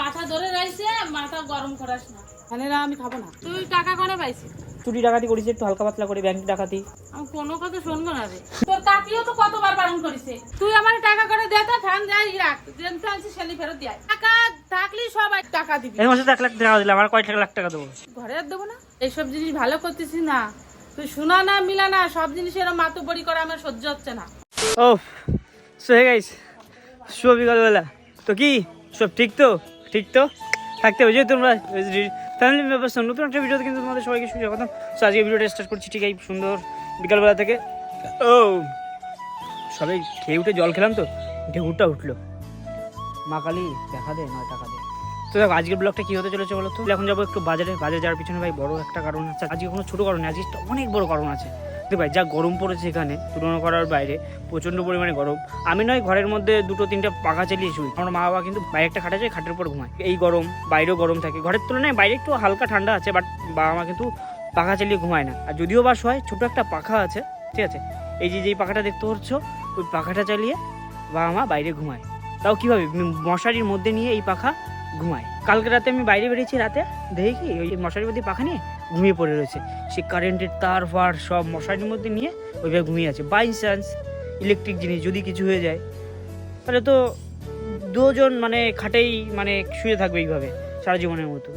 মাথা ধরে রয়েছে মাথা গরম করাস না। মানে না আমি খাব না। তুই টাকা করে পাইছিস? চুরি ডাকাতি করেছি একটু হালকা পাতলা করে ব্যাংক ডাকাতি। আমি কোনো কথা শুনব না রে। তোর কাকিও তো কতবার বারণ করেছে? তুই আমার টাকা করে দে তো ফ্যান যাই রাখ। যেন ফ্যান সেলি ফেরত দিয়ে। টাকা থাকলে সবাই টাকা দিবি। এর মাসে তো এক লাখ টাকা দিলাম আর কয় লাখ টাকা দেবো? ঘরে আর দেবো না? এইসব জিনিস ভালো করতেছিস না। তুই শোনা না মিলা না সব জিনিস এরকম মাতো বড়ি করে আমার সহ্য হচ্ছে না। ও সো হে গাইস শুভ বিকালবেলা। তো কি সব ঠিক তো? ঠিক তো? থাকতে হবে। যেহেতু তোমরা ফ্যামিলি মেম্বার্স নতুন একটা ভিডিওতে কিন্তু তোমাদের সবাইকে সুস্বাগতম। সো আজকে ভিডিওটা স্টার্ট করছি ঠিক এই সুন্দর বিকালবেলা থেকে। ও সবাই খেয়ে উঠে জল খেলাম তো ঢেকুরটা উঠল। মা কালী, দেখা দে, নয় টাকা দে। তো দেখো, আজকের ব্লগটা কী হতে চলেছে বলো তো? এখন যাব একটু বাজারে। বাজারে যাওয়ার পিছনে ভাই বড় একটা কারণ আছে। আজকে কোনো ছোটো কারণ নেই, আজকে অনেক বড় কারণ আছে। দেখ পাই, যা গরম পড়েছে এখানে, তুলনা করার বাইরে, প্রচণ্ড পরিমাণে গরম। আমি নয়, ঘরের মধ্যে দুটো, তিনটা পাখা চালিয়ে শুই। আমার মা বাবা কিন্তু বাইরে একটা খাটা যায়, খাটের উপর ঘুমায়। এই গরম, বাইরেও গরম থাকে। ঘরের তুলনায় বাইরে একটু হালকা ঠান্ডা আছে বাট বাবা মা কিন্তু পাখা চালিয়ে ঘুমায় না। আর যদিও বাস হয় ছোটো একটা পাখা আছে, ঠিক আছে? এই যে, যেই পাখাটা দেখতে পাচ্ছ, ওই পাখাটা চালিয়ে বাবা মা বাইরে ঘুমায়। তাও কীভাবে? মশারির মধ্যে নিয়ে এই পাখা ঘুমায়। কালকে রাতে আমি বাইরে বেরিয়েছি রাতে, দেখি ওই মশারির মধ্যে পাখা নিয়ে ঘুমিয়ে পড়ে রয়েছে। সে কারেন্টের তার, ফার সব মশারির মধ্যে নিয়ে ওইভাবে ঘুমিয়ে আছে। বাই চান্স ইলেকট্রিক জিনিস যদি কিছু হয়ে যায়, তাহলে তো দুজন মানে খাটেই মানে শুয়ে থাকবে এইভাবে, সারা জীবনের মতো।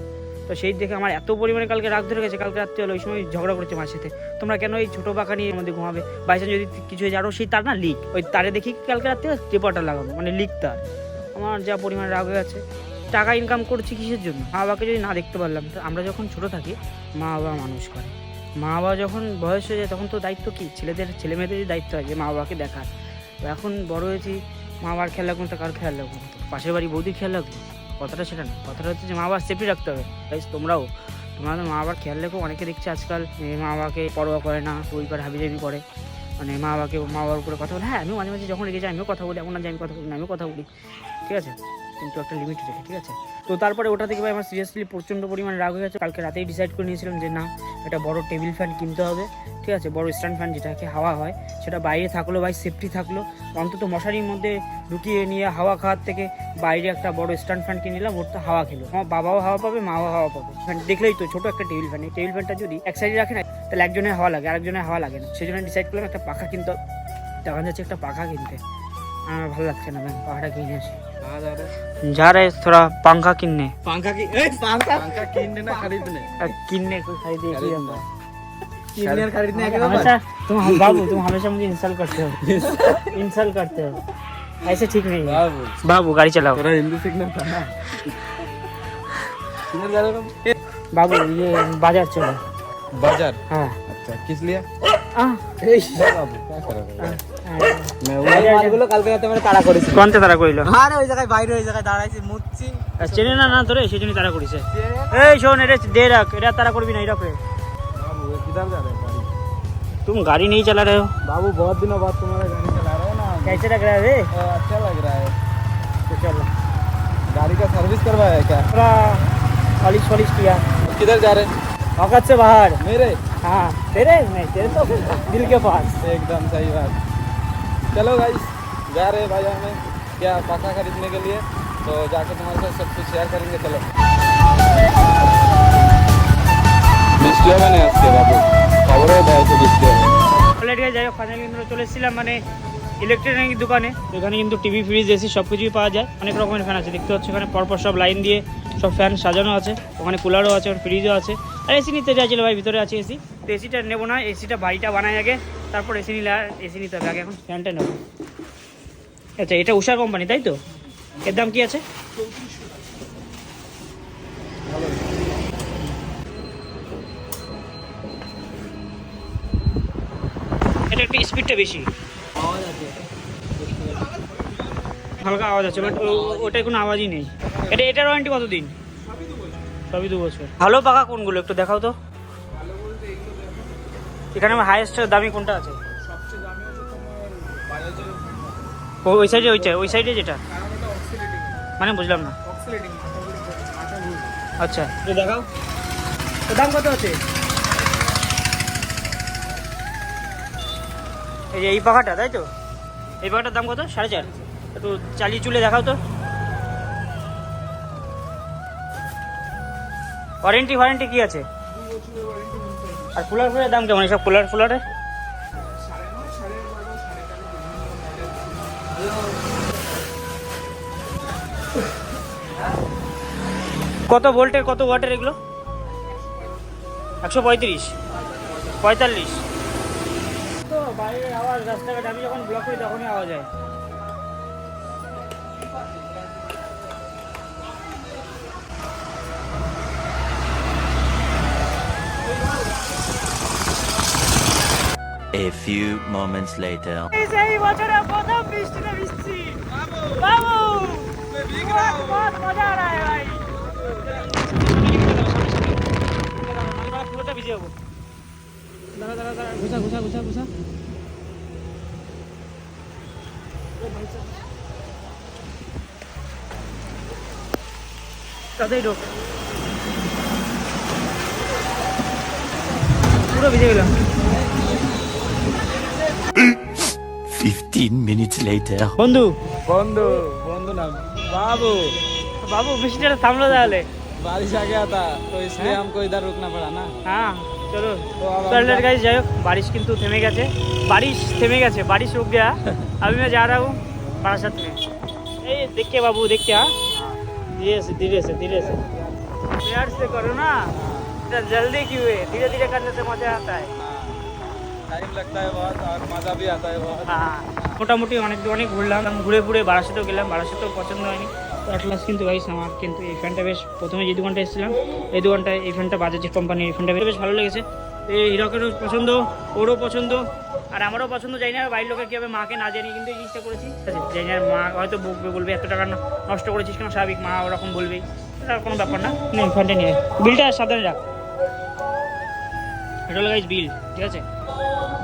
তো সেই দেখে আমার এত পরিমাণে কালকে রাগ ধরে গেছে, কালকে রাত্রে হলো, ওই সময় ঝগড়া করেছে মার সাথে। তোমরা কেন এই ছোটো পাখা নিয়ে আমাদের ঘুমাবে? বাই চান্স যদি কিছু হয়ে যায় আরও সেই তার না লিক ওই তারে দেখি কালকে রাত্রে টেপারটা লাগাবো মানে লিক তার। আমার যা পরিমাণে রাগ হয়ে আছে টাকা ইনকাম করছি কিসের জন্য? মা বাবাকে যদি না দেখতে পারলাম, তো আমরা যখন ছোট থাকি, মা বাবা মানুষ করে। মা বাবা যখন বয়স হয়ে যায়, তখন তো দায়িত্ব কী? ছেলেদের ছেলে মেয়েদেরই দায়িত্ব যে মা বাবাকে দেখার। এখন বড় হয়েছি, মা বাবার খেয়াল রাখব তো কার খেয়াল রাখব পাশের বাড়ি বৌদির খেয়াল রাখব কথাটা সেটা না। কথাটা হচ্ছে যে, মা বাবার সেফটি রাখতে হবে। তাই তোমরাও। তোমাদের মা বাবার খেয়াল রেখো, অনেকে দেখছি আজকাল মা বাবাকে পরোয়া করে না, বই করে হাবিজাবি করে মানে মা বাবাকে, মা বাবার উপরে কথা বলে। হ্যাঁ আমিও মাঝে মাঝে যখন রেগে যাই, আমিও কথা বলি। এমন না যে আমি কথা বলি না, আমিও কথা বলি। ঠিক আছে? কিন্তু একটা লিমিট রেখে, ঠিক আছে? তো তারপরে ওটা থেকে ভাই আমার সিরিয়াসলি প্রচণ্ড পরিমাণে রাগ হয়ে গেছে। কালকে রাতেই ডিসাইড করে নিয়েছিলাম যে না, একটা বড় টেবিল ফ্যান কিনতে হবে, ঠিক আছে? বড় স্ট্যান্ড ফ্যান যেটাকে হাওয়া হয়, সেটা বাইরে থাকল ভাই সেফটি থাকল। অন্তত মশারির মধ্যে ঢুকিয়ে নিয়ে হাওয়া খাওয়ার থেকে বাইরে একটা বড় স্ট্যান্ড ফ্যান কিনে নিলাম, ওর তো হাওয়া খেলো। আমার বাবাও হাওয়া পাবে, মাও হাওয়া পাবে। ফ্যান দেখলেই তো, ছোটো একটা টেবিল ফ্যান এই টেবিল ফ্যানটা যদি এক সাইডে রাখে না, তাহলে একজনের হাওয়া লাগে, আরেকজনের হাওয়া লাগে না। সেই জন্য ডিসাইড করলাম একটা পাখা কিনতে। তখন যাচ্ছে একটা পাখা কিনতে। আমার ভালো লাগছে না ম্যাম পাখাটা কিনে আসি जा रहे हैं थोड़ा पंखा किनने। पंखा की ए, पंखा। पंखा कीनने ना खरीदने। किनने को खरीदे की हम? कीनने खरीदने के हमेशा तुम हम बाबू तुम हमेशा मुझे इंसल्ट करते हो। इंसल्ट करते हो। ऐसे ठीक नहीं है। बाबू। बाबू गाड़ी चलाओ। तेरा हिंदी सीखना था ना। किधर जा रहे हो बाबू ये बाज़ार चलो। बाज़ार? हाँ। अच्छा किस लिए? আহ, बाबू क्या कर रहे हो। আহ, मैं ওই মালগুলো কালকে রাতে মানে তাড়া করেছি কোনতে তারা কইলো আরে ওই জায়গায় বাইরে ওই জায়গায় দাঁড়াইছি মুচ্ছি চেনে না না তোরে সেই জন্য তারা করিছে এই শোন এটা দে রাখ এটা তারা করবি না এটা बाबू ये किधर जा रहे हो गाड़ी तुम गाड़ी नहीं चला रहे हो बाबू बहुत दिनों बाद तुम्हारा गाड़ी चला रहे हो ना कैसे लग रहा है रे तो अच्छा लग रहा है तो चल गाड़ी का सर्विस करवाया है क्या थोड़ा पॉलिश पॉलिश किया किधर जा रहे औकात से बाहर मेरे हाँ तेरे नहीं तेरे तो दिल के पास एकदम सही बात चलो गाइस जा रहे हैं बाजार में क्या पाका खरीदने के लिए तो जाके तुम्हारे साथ सब कुछ शेयर करेंगे चलो বৃষ্টি হবে না আজকে বাবু খবরে দেয় তো বৃষ্টি হবে অলরেডি যাই হোক ফাইনালি কিন্তু চলে এসেছিলাম মানে ইলেকট্রনিক দোকানে। এখানে কিন্তু টিভি ফ্রিজ এসি সব কিছুই পাওয়া যায়। অনেক রকমের ফ্যান আছে। দেখতে পাচ্ছ এখানে পরপর সব লাইন দিয়ে সব ফ্যান সাজানো আছে। ওখানে কুলারও আছে ফ্রিজও আছে। আর এসি নিতে চাইছিল ভাই ভিতরে আছে এসি তো এসিটা নেব না এসিটা বাড়িটা বানায় আগে। তারপর এসি নিলে এসি নিতে হবে। আগে এখন ফ্যানটা নেব। আচ্ছা এটা উষা কোম্পানি তাই তো? এর দাম কি আছে? এটা একটু স্পিডটা বেশি। হালকা আওয়াজ আছে বাট ওটায় কোনো আওয়াজই নেই। এটা এটার ওয়ারেন্টি কত দিন সবই দু বছর। ভালো পাকা কোনগুলো একটু দেখাও তো। এখানে আমার হাইয়েস্ট দামি কোনটা আছে? ওই সাইডে ওইটা ওই সাইডে যেটা? মানে বুঝলাম না। আচ্ছা। দেখাও। দাম কত আছে? এই যে এই পাখাটা তাই তো? এই পাখাটার দাম কত? সাড়ে চার? একটু চালিয়ে চুলে দেখাও তো। ওয়ারেন্টি ওয়ারেন্টি কি আছে? আর কুলার ফুলের দাম কেমন? এসব কুলার ফুলারে? কত ভোল্টের, কত ওয়াটের এগুলো? একশো পঁয়ত্রিশ। পঁয়তাল্লিশ। তো বাইরের আওয়াজ রাস্তাঘাট আমি যখন ব্লক করি তখনই আওয়াজ হয়। A few moments later. এই বছরে প্রথম বৃষ্টিতে বৃষ্টি বাবু! বহুত মজা আ রহা ভাই। পুরোটা ভিজে যাব দাঁড়া দাঁড়া দাঁড়া ঘুষা ঘুষা ঘুষা ঘুষা তাতেই ঢোক। পুরো ভিজে গেলাম। 15 minutes later. বন্ধু बंधु बंधु ना बाबू বাবু বৃষ্টিটা থামলো তাহলে बारिश आ गया था तो इसलिए हमको इधर रुकना पड़ा ना হ্যাঁ চলো তো আবার चल আমরা- गाइस যাই হোক বারিশ কিন্তু থেমে গেছে বারিশ থেমে গেছে বারিশ रुक गया अभी मैं जा रहा हूँ बारासत में ए देख के बाबू देख के हाँ धीरे से धीरे से धीरे से प्यार से करो ना इतना जल्दी क्यों है धीरे धीरे करने से मजा आता है মোটামুটি অনেক অনেক ঘুরলাম ঘুরে ঘুরে বারাসাতেও গেলাম বারাসাতেও পছন্দ হয়নি। অ্যাটলাস কিন্তু গাইস আমার কিন্তু এই ফ্যানটা বেশ, প্রথমে যে দোকানটা এসেছিলাম, এই দোকানটায়, এই ফ্যানটা বাজাজের কোম্পানির এই ফ্যানটা বেশ ভালো লেগেছে। এই হিরকেরও পছন্দ, ওরও পছন্দ, আর আমারও পছন্দ, জানি না বাড়ির লোকের কীভাবে মাকে না জানি কিন্তু এই জিনিসটা করেছি। জানি না মা হয়তো বকবে বলবে, এত টাকা নষ্ট করেছিস কেন? স্বাভাবিক মা ওরকম বলবেই। এটা কোনো ব্যাপার না। ফ্যানটা নিয়ে বিলটা সাবধানে রাখ। এটা হলো গাইস বিল ঠিক আছে?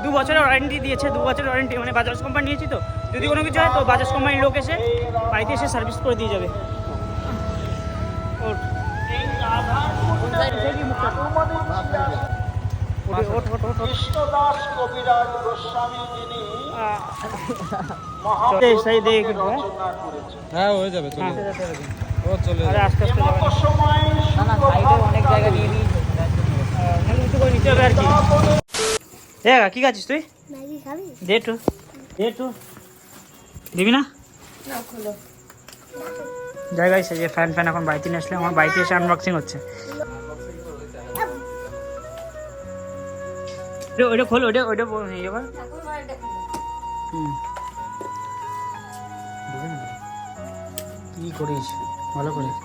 দু বছরের ওয়ারেন্টি দিয়েছে দু বছরের ওয়ারেন্টি মানে বাজাজ কোম্পানি নিয়েছি তো। যদি কোনো কিছু হয় তো বাজাজ কোম্পানির লোক এসে বাড়িতে এসে সার্ভিস করে দিয়ে যাবে। হ্যাঁ? হ্যাঁ হয়ে যাবে চলে হ্যাঁ, আস্তে আস্তে যাবে। আহ, মানে একটু করে নিতে হবে আর কি। এ, কি খাচ্ছিস তুই? দে একটু দে একটু। দিবি না? জায়গায় সে যে ফ্যান ফ্যান এখন বাড়িতে নিয়ে আসলে আমার বাড়িতে এসে আনবক্সিং হচ্ছে। ওটা খোল ওটা ওটা বল- ইয়ে হুম। কি করিস? ভালো করিস?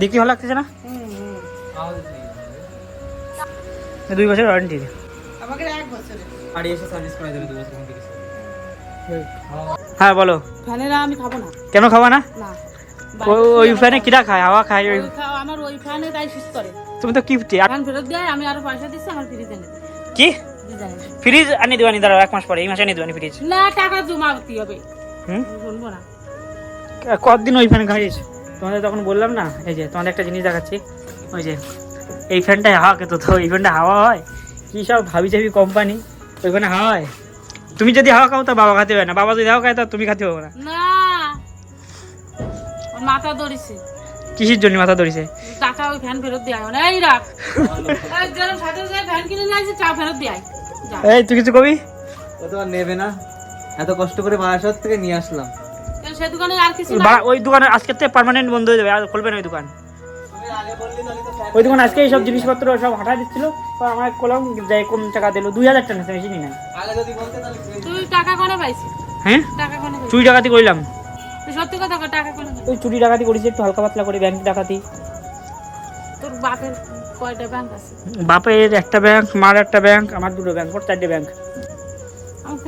দেখি ভালো লাগতেছে না? দুই বছর ওয়ারেন্টি বাড়ি এসে সার্ভিস করে দেবে দু বছর মধ্যে কিছু। হ্যাঁ বলো। ফ্যানেরা আমি খাব না। কেন খাওয়া না? না। ওই ফ্যানে কিরা খায়? হাওয়া খায় ওই আমার ওই ফ্যানে তাই সুস্থ করে। তুমি তো কিফটি ফ্যান ফেরত দেয় আমি আরও পয়সা দিচ্ছি আমার ফ্রিজ এনে। কি? ফ্রিজ আনি দেবানি দাঁড়াও এক মাস পরে এই মাসে আনি দেবানি ফ্রিজ না টাকা জমা হবে? হুম? শুনব না। কতদিন ওই ফ্যান খাইছ তোমাদের তখন বললাম না এই যে তোমাদের একটা জিনিস দেখাচ্ছি। ওই যে এই ফ্যানটায় হাওয়া খেতো তো এই ফ্যানটা হাওয়া হয়? কী সব ভাবি চাবি কোম্পানি ওই ফ্যানে হাওয়া হয়? তুমি যদি হাওয়া খাও তা বাবা খাতে হবে না। বাবা যদি হাওয়া খায় তা তুমি খাতে হবে না। না। মাথা ধরিছে। কিসের জন্য মাথা ধরিছে? টাকা ওই ফ্যান ফেরত দেয় না এই রাখ। এই সাথে সাথে ফ্যান কিনে নিয়ে আসছে চা ফেরত দেয় এই তুই কিছু কবি? ও তো আর নেবে না। এত কষ্ট করে বারাসাত থেকে নিয়ে আসলাম। তাহলে সে দোকানে আর কিছু বা- ওই দোকান আজকে থেকে পার্মানেন্ট বন্ধ হয়ে যাবে আর খুলবে না ওই দোকান। ওই দোকান আজকে সব জিনিসপত্র সব হাঁটা দিচ্ছিল তো আমার কলম যাই কম টাকা দিল দুই হাজার টাকা নিচ্ছে বেশি নি না। আগে যদি বলতে তাহলে তুই টাকা কোনে পাইছিস? হ্যাঁ? টাকা কোনে চুরি ডাকাতি করলাম সত্যি কথা টাকা কোনে? ওই চুরি ডাকাতি করেছি একটু হালকা পাতলা করে ব্যাংক ডাকাতি। তোর বাপের কয়টা ব্যাংক আছে? বাপের একটা ব্যাংক মার একটা ব্যাংক আমার দুটো ব্যাংক ওর চারটে ব্যাংক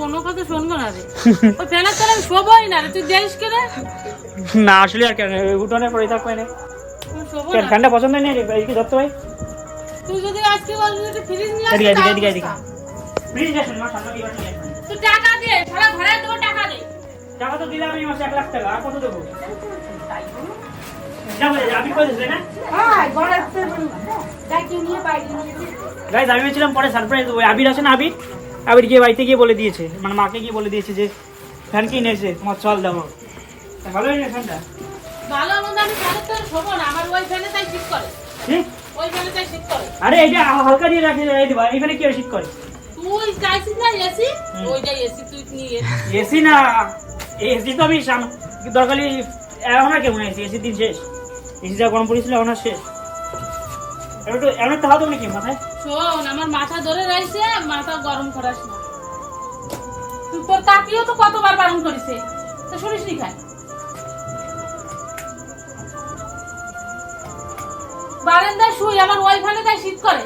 কোনো কথা শুনব না রে। ওই ফ্যানের তলায় আমি শোবই না রে। তুই যাইস কে রে? না আসলে আর কেন? উঠোনে পড়ে থাকবে না কেন না। ফ্যানটা পছন্দ নেই রে? এদিকে ধরতে ভাই তুই যদি আজকে বলবি যে ফ্রিজ নিয়ে এদিকে, এদিকে, এদিকে, বুঝতাম। প্লিজ আসেন মা সামনে দিয়ে আসেন। তুই টাকা দে সারা ঘরে দেবো টাকা দে। টাকা তো দিলাম এই মাসে এক লাখ টাকা আর কত দেবো? আমি গাইজ আমি পরে সারপ্রাইজ দেবো। আবির আছে না আবির? আবির গিয়ে বাড়িতে গিয়ে বলে দিয়েছে মানে মাকে গিয়ে বলে দিয়েছে যে ফ্যান কিনে এসে তোমার চল দেবো। ভালো হয়েছে ফ্যানটা ভালো মন্দ আমি ফ্যানের তো শোবো না আমার ওই ফ্যানে তাই শীত করে। ওই ফ্যানে তাই শীত করে। আরে এটা হালকা দিয়ে রাখে এই দিবা কি করে? তুই চাইছিস না এসি ওইটাই এসি তুই নিয়ে এসি না এসি তো আমি সাম- দরকারি এখন আর কেমন এসি এসি দিন শেষ। এসি যা গরম পড়েছিল এখন শেষ। একটু একটা হাতে নাকি মাথায়? শোন আমার মাথা ধরে রয়েছে মাথা গরম করাস না। তুই তোর কাকিও তো কতবার বারণ করেছে তো শুনিস নি খাই। বারান্দায় শুই আমার ওইখানে তাই শীত করে।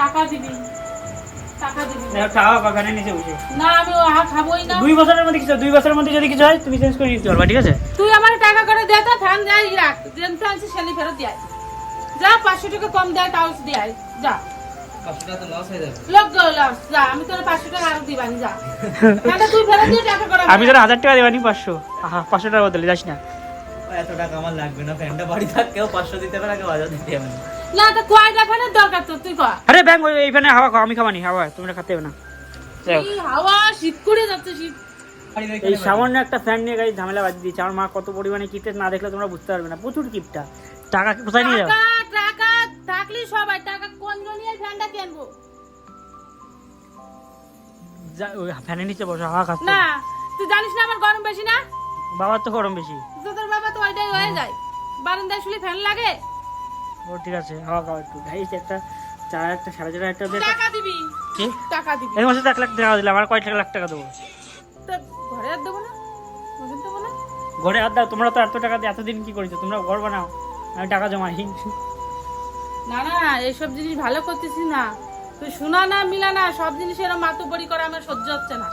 টাকা দিবি টাকা দিবি। খাওয়া বাগানে নিচে বসে। না আমি খাবোই না। দুই বছরের মধ্যে কিছু দুই বছরের মধ্যে যদি কিছু হয় তুমি চেঞ্জ করে নিতে পারবা ঠিক আছে? তুই আমার টাকা করে দে তো ফ্যান যাই রাখ। যেন ফ্যান সেলি ফেরত দিয়ে। যা পাঁচশো টাকা কম দেয় তাও দিয়ে। যা। পাঁচশো টাকা তো লস হয়ে যাবে। লোক লস যা আমি তোর টাকা আরও দিবানি যা। ফ্যানটা তুই ফেরত দিয়ে টাকা করে আমি তোর হাজার টাকা দেবানি পাঁচশো। আহা পাঁচশো টাকা বদলে যাস না। এত টাকা আমার লাগবে না ফ্যানটা বাড়ি থাক কেউ পাঁচশো দিতে পারে হাজার দিতে না। না তো ফ্যানের দরকার তো তুই কর আরে ব্যাংক এইখানে হাওয়া খাও আমি খাবানি হাওয়া তোমরা খাতে হবে না। এই হাওয়া? শীত করে যাচ্ছে শীত। এই সামান্য একটা ফ্যান নিয়ে গাড়ি ঝামেলা বাদ দিয়েছে। আমার মা কত পরিমাণে কিপটে না দেখলে তোমরা বুঝতে পারবে না। প্রচুর কিপটা টাকা কোথায় নিয়ে যাও? টাকা থাকলে সবাই। টাকা কোন জনিয়ে ফ্যানটা কিনবো? ফ্যানের নিচে বসে হাওয়া খাচ্ছে। না তুই জানিস না আমার গরম বেশি না? বাবার তো গরম বেশি। তোদের বাবা তো ওইটাই হয়ে যায়। বারান্দায় শুলে ফ্যান লাগে? ও ঠিক আছে হাওয়া খাওয়া একটু। গাইস একটা চার একটা সাড়ে চার হাজার টাকা দিবি। কি? টাকা দিবি। মধ্যে তো এক লাখ টাকা দিলাম আর কয় লাখ টাকা দেবো? আর দেবো না? দেবো না? ঘরে আর দাও তোমরা তো এত টাকা দিয়ে এতদিন কি করেছ? তোমরা ঘর বানাও আমি টাকা জমাই। না না এইসব জিনিস ভালো করতেছি না। তুই শোনা না মিলা না সব জিনিস এরকম মাতুবরি করা আমার সহ্য হচ্ছে না।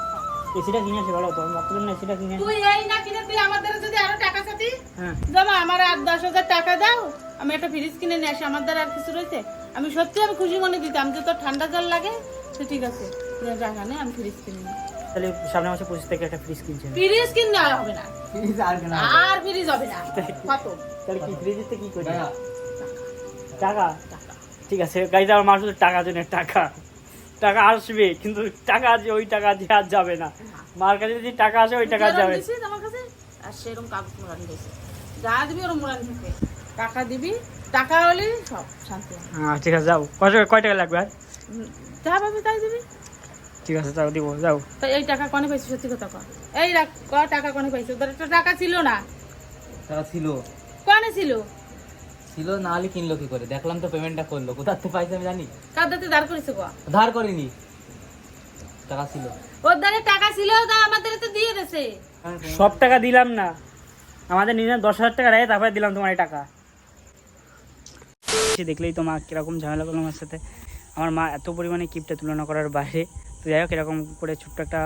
এসিটা কিনেছি ভালো তোমার বাচ্চার জন্য এসিটা কিনে। তুই এই না কিনে তুই আমাদের যদি আরও টাকা চাতি? হ্যাঁ। জমা আমার আট দশ হাজার টাকা দাও আমি একটা ফ্রিজ কিনে নিয়ে আসি আমার দ্বারা আর কিছু রয়েছে আমি সত্যি আমি খুশি মনে দিতাম যে তোর ঠান্ডা জল লাগে তো ঠিক আছে টাকা নে আমি ফ্রিজ কিনে নিই। তাহলে সামনে মাসে পঁচিশ থেকে একটা ফ্রিজ কিনছেন। ফ্রিজ কিনলে আর হবে না। আর কেন আর ফ্রিজ হবে না। কত? তাহলে কি ফ্রিজেতে কি করি? টাকা। ঠিক আছে গাড়িতে আমার মানুষ টাকা জন্য টাকা। টাকা আসবে কিন্তু টাকা যে ওই টাকা দিয়ে আর যাবে না। মার কাছে যদি টাকা আসে ওই টাকা যাবে। আমার কাছে? আর সেরকম কাগজ মোড়ানি দিয়েছে। যা দিবি ওরকম মোড়ানি টাকা দিবি টাকা হলে সব শান্তি হ্যাঁ ঠিক আছে যাও। কয় টাকা কয় টাকা লাগবে আর? যা পাবি তাই দিবি। ঠিক আছে যাও দিব যাও। তো এই টাকা কনে পাইছিস সত্যি কথা কর এই রাখ ক টাকা কনে পাইছিস তোর একটা টাকা ছিল না। টাকা ছিল। কনে ছিল? ছিল না হলে কিনলো কি করে? দেখলাম তো পেমেন্টটা করল। কোথার থেকে পাইছে আমি জানি। কাদাতে দাঁড় করেছে গো ধার করিনি। টাকা ছিল। ওর দ্বারে টাকা ছিল তা আমাদের তো দিয়ে দেছে। সব টাকা দিলাম না। আমাদের নিজের দশ হাজার টাকা দেয় তারপরে দিলাম তোমার এই টাকা। সে দেখলেই তো মা কীরকম ঝামেলা করল আমার সাথে। আমার মা এত পরিমাণে কিপটা তুলনা করার বাইরে। তো যাই হোক, এরকম করে ছোট্ট একটা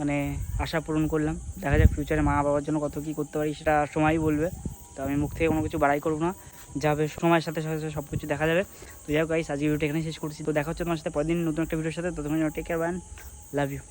মানে আশা পূরণ করলাম। দেখা যাক ফিউচারে মা বাবার জন্য কত কী করতে পারি, সেটা সময়ই বলবে। তো আমি মুখ থেকে কোনো কিছু বাড়াই করব না। যাবে সময়ের সাথে সাথে সব কিছু দেখা যাবে। তো যাই হোক আজকে ভিডিওটা এখানে শেষ করছি। তো দেখা হচ্ছে তোমার সাথে পরের দিন নতুন একটা ভিডিওর সাথে। তোমার টেক কেয়ার বান লাভ ইউ